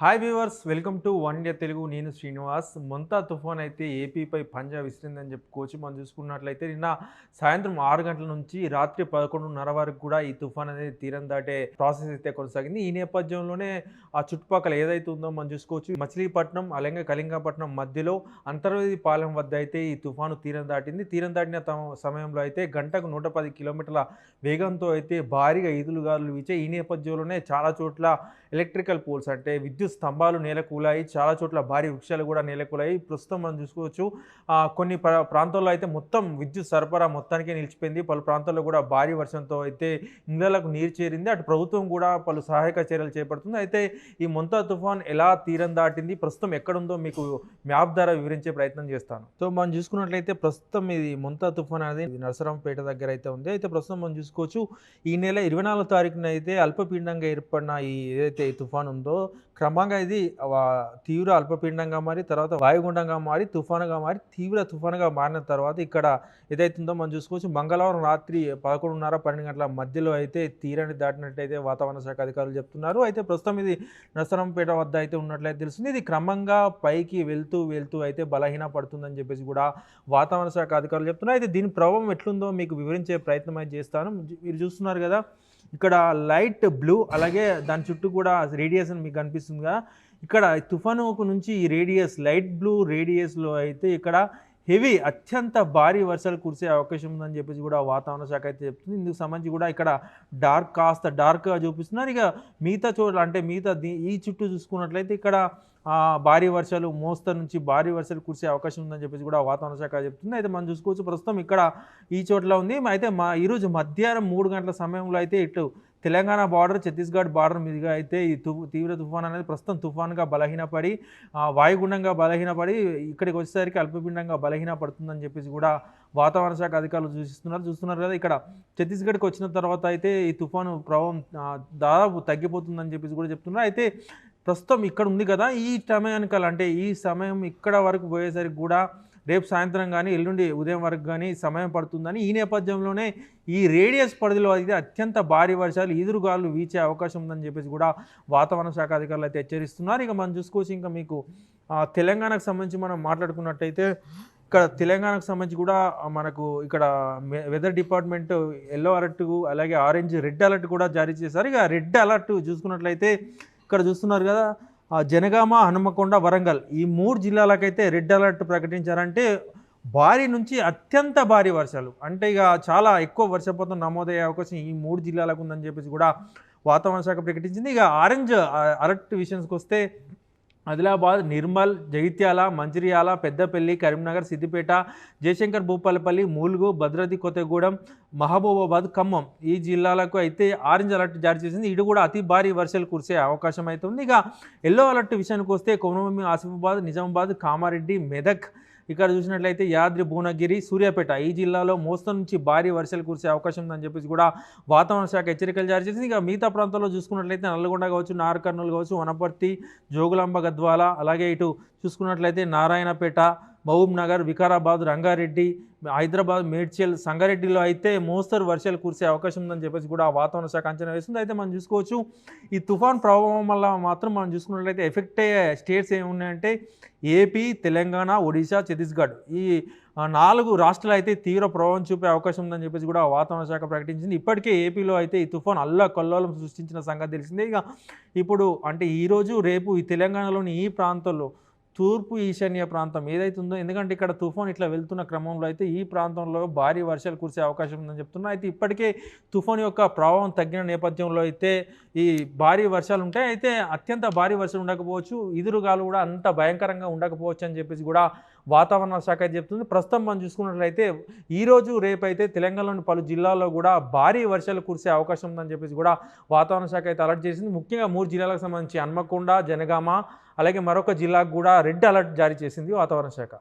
Hi viewers welcome to one day Telugu నేను శ్రీనివాస్. మొంతా తుఫాన్ అయితే ఏపీపై పంజా విసిరిందని చెప్పుకోవచ్చు మనం చూసుకున్నట్లయితే నిన్న సాయంత్రం ఆరు గంటల నుంచి రాత్రి పదకొండున్నర వరకు కూడా ఈ తుఫాన్ అనేది తీరం దాటే ప్రాసెస్ అయితే కొనసాగింది. ఈ నేపథ్యంలోనే ఆ చుట్టుపక్కల ఏదైతే ఉందో మనం చూసుకోవచ్చు. మచిలీపట్నం అలాగే కళింగపట్నం మధ్యలో అంతర్వేది పాలెం వద్ద అయితే ఈ తుఫాను తీరం దాటింది. తీరం దాటిన తమ- సమయంలో అయితే గంటకు నూట పది కిలోమీటర్ల వేగంతో అయితే భారీగా ఈదులు గాలులు వీచే ఈ నేపథ్యంలోనే చాలా చోట్ల ఎలక్ట్రికల్ పోల్స్ అంటే విద్యుత్ స్తంభాలు నేలకూలాయి చాలా చోట్ల భారీ వృక్షాలు కూడా నేలకూలాయి. ప్రస్తుతం మనం చూసుకోవచ్చు కొన్ని ప్రాంతాల్లో అయితే మొత్తం విద్యుత్ సరఫరా మొత్తానికి నిలిచిపోయింది. పలు ప్రాంతాల్లో కూడా భారీ వర్షంతో అయితే ఇళ్ళకు నీరు చేరింది. అటు ప్రభుత్వం కూడా పలు సహాయక చర్యలు చేపడుతుంది. అయితే ఈ మొంతా తుఫాన్ ఎలా తీరం దాటింది? ప్రస్తుతం ఎక్కడుందో మీకు మ్యాప్ ద్వారా వివరించే ప్రయత్నం చేస్తాను. సో మనం చూసుకున్నట్లయితే ప్రస్తుతం ఇది మొంతా తుఫాన్ అనేది ఇది నరసరాంపేట దగ్గర అయితే ఉంది. అయితే ప్రస్తుతం మనం చూసుకోవచ్చు ఈ నెల ఇరవై నాలుగో తారీఖున అయితే అల్పపీడనంగా ఏర్పడిన ఈ ఏదైతే తుఫాన్ ఉందో క్రమంగా ఇది తీవ్ర అల్పపీండంగా మారి తర్వాత వాయుగుండంగా మారి తుఫానుగా మారి తీవ్ర తుఫానుగా మారిన తర్వాత ఇక్కడ ఏదైతుందో మనం చూసుకోవచ్చు. మంగళవారం రాత్రి పదకొండున్నర పన్నెండు గంటల మధ్యలో అయితే తీరాన్ని దాటినట్టయితే వాతావరణ శాఖ అధికారులు చెప్తున్నారు. అయితే ప్రస్తుతం ఇది నరసరంపేట వద్ద అయితే ఉన్నట్లయితే తెలుస్తుంది. ఇది క్రమంగా పైకి వెళ్తూ వెళ్తూ అయితే బలహీన పడుతుందని చెప్పేసి కూడా వాతావరణ శాఖ అధికారులు చెప్తున్నారు. అయితే దీని ప్రభావం ఎట్లుందో మీకు వివరించే ప్రయత్నం అయితే చేస్తాను. మీరు చూస్తున్నారు కదా ఇక్కడ లైట్ బ్లూ అలాగే దాని చుట్టూ కూడా రేడియేషన్ మీకు కనిపిస్తుంది కదా. ఇక్కడ తుఫాను నుంచి ఈ రేడియస్ లైట్ బ్లూ రేడియస్లో అయితే ఇక్కడ హెవీ అత్యంత భారీ వర్షాలు కురిసే అవకాశం ఉందని చెప్పేసి కూడా వాతావరణ శాఖ అయితే చెప్తుంది. ఇందుకు సంబంధించి కూడా ఇక్కడ డార్క్ కాస్త డార్క్గా చూపిస్తున్నారు. ఇక మిగతా చోట్ల అంటే మిగతా దీ- ఈ చుట్టూ చూసుకున్నట్లయితే ఇక్కడ భారీ వర్షాలు మోస్తరు నుంచి భారీ వర్షాలు కురిసే అవకాశం ఉందని చెప్పేసి కూడా వాతావరణ శాఖ చెప్తుంది. అయితే మనం చూసుకోవచ్చు ప్రస్తుతం ఇక్కడ ఈ చోట్ల ఉంది. అయితే మా ఈరోజు మధ్యాహ్నం మూడు గంటల సమయంలో అయితే ఇటు తెలంగాణ బార్డర్ ఛత్తీస్గఢ్ బార్డర్ మీదుగా అయితే ఈ తు తీవ్ర తుఫాన్ అనేది ప్రస్తుతం తుఫాన్గా బలహీనపడి వాయుగుండంగా బలహీనపడి ఇక్కడికి వచ్చేసరికి అల్పపిండంగా బలహీన పడుతుందని చెప్పేసి కూడా వాతావరణ శాఖ అధికారులు సూచిస్తున్నారు. చూస్తున్నారు కదా ఇక్కడ ఛత్తీస్గఢ్కి వచ్చిన తర్వాత అయితే ఈ తుఫాను ప్రభావం దాదాపు తగ్గిపోతుందని చెప్పేసి కూడా చెప్తున్నారు. అయితే ప్రస్తుతం ఇక్కడ ఉంది కదా ఈ సమయానికల్ అంటే ఈ సమయం ఇక్కడ వరకు పోయేసరికి కూడా రేపు సాయంత్రం కానీ ఎల్లుండి ఉదయం వరకు కానీ సమయం పడుతుందని ఈ నేపథ్యంలోనే ఈ రేడియస్ పరిధిలో అయితే అత్యంత భారీ వర్షాలు ఈదురుగాలు వీచే అవకాశం ఉందని చెప్పేసి కూడా వాతావరణ శాఖ అధికారులు అయితే హెచ్చరిస్తున్నారు. ఇక మనం చూసుకోవచ్చు ఇంకా మీకు తెలంగాణకు సంబంధించి మనం మాట్లాడుకున్నట్టయితే ఇక్కడ తెలంగాణకు సంబంధించి కూడా మనకు ఇక్కడ వెదర్ డిపార్ట్మెంట్ ఎల్లో అలర్ట్ అలాగే ఆరెంజ్ రెడ్ అలర్ట్ కూడా జారీ చేశారు. ఇక రెడ్ అలర్ట్ చూసుకున్నట్లయితే ఇక్కడ చూస్తున్నారు కదా జనగామ హనుమకొండ వరంగల్ ఈ మూడు జిల్లాలకైతే రెడ్ అలర్ట్ ప్రకటించారంటే భారీ నుంచి అత్యంత భారీ వర్షాలు. అంటే ఇక చాలా ఎక్కువ వర్షపాతం నమోదయ్యే అవకాశం ఈ మూడు జిల్లాలకు ఉందని చెప్పేసి కూడా వాతావరణ శాఖ ప్రకటించింది. ఇక ఆరెంజ్ అలర్ట్ విషయానికి వస్తే ఆదిలాబాద్ నిర్మల్ జగిత్యాల మంచిర్యాల పెద్దపల్లి కరీంనగర్ సిద్దిపేట జయశంకర్ భూపాలపల్లి మూలుగు భద్రాద్రి కొత్తగూడెం మహబూబాబాద్ ఖమ్మం. ఈ జిల్లాలకు అయితే ఆరెంజ్ అలర్ట్ జారీ చేసింది. ఇటు కూడా అతి భారీ వర్షాలు కురిసే అవకాశం అయితే ఉంది ఇక ఎల్లో అలర్ట్ విషయానికి వస్తే కొమరభూమి ఆసిఫాబాద్ నిజామాబాద్ కామారెడ్డి మెదక్ ఇక్కడ చూసినట్లయితే యాద్రి భువనగిరి సూర్యాపేట ఈ జిల్లాలో మోస్తరు నుంచి భారీ వర్షాలు కురిసే అవకాశం ఉందని చెప్పేసి కూడా వాతావరణ శాఖ హెచ్చరికలు జారీ చేసింది. ఇక మిగతా ప్రాంతాల్లో చూసుకున్నట్లయితే నల్లగొండ కావచ్చు నారకర్నూలు కావచ్చు వనపర్తి జోగులాంబ గద్వాల అలాగే ఇటు చూసుకున్నట్లయితే నారాయణపేట మహబూబ్ నగర్ వికారాబాద్ రంగారెడ్డి హైదరాబాద్ మేడ్చల్ సంగారెడ్డిలో అయితే మోస్తరు వర్షాలు కురిసే అవకాశం ఉందని చెప్పేసి కూడా వాతావరణ శాఖ అంచనా వేస్తుంది. అయితే మనం చూసుకోవచ్చు ఈ తుఫాన్ ప్రభావం వల్ల మాత్రం మనం చూసుకున్నట్లయితే ఎఫెక్ట్ అయ్యే స్టేట్స్ ఏమున్నాయంటే ఏపీ తెలంగాణ ఒడిశా ఛత్తీస్గఢ్. ఈ నాలుగు రాష్ట్రాలు అయితే తీవ్ర ప్రభావం చూపే అవకాశం ఉందని చెప్పేసి కూడా వాతావరణ శాఖ ప్రకటించింది. ఇప్పటికే ఏపీలో అయితే ఈ తుఫాన్ అల్లా కల్లోలం సృష్టించిన సంగతి తెలిసిందే. ఇక ఇప్పుడు అంటే ఈరోజు రేపు ఈ తెలంగాణలోని ఈ ప్రాంతంలో తూర్పు ఈశాన్య ప్రాంతం ఏదైతే ఉందో ఎందుకంటే ఇక్కడ తుఫాన్ ఇట్లా వెళ్తున్న క్రమంలో అయితే ఈ ప్రాంతంలో భారీ వర్షాలు కురిసే అవకాశం ఉందని చెప్తున్నా. అయితే ఇప్పటికే తుఫాన్ యొక్క ప్రభావం తగ్గిన నేపథ్యంలో అయితే ఈ భారీ వర్షాలు ఉంటాయి. అయితే అత్యంత భారీ వర్షాలు ఉండకపోవచ్చు. ఇదురుగాలు కూడా అంత భయంకరంగా ఉండకపోవచ్చు అని చెప్పేసి కూడా వాతావరణ శాఖ అయితే చెప్తుంది. ప్రస్తుతం మనం చూసుకున్నట్లయితే ఈరోజు రేపైతే తెలంగాణలోని పలు జిల్లాల్లో కూడా భారీ వర్షాలు కురిసే అవకాశం ఉందని చెప్పేసి కూడా వాతావరణ శాఖ అయితే అలర్ట్ చేసింది. ముఖ్యంగా మూడు జిల్లాలకు సంబంధించి హన్మకొండ జనగామ అలాగే మరొక జిల్లాకు కూడా రెడ్ అలర్ట్ జారీ చేసింది వాతావరణ శాఖ.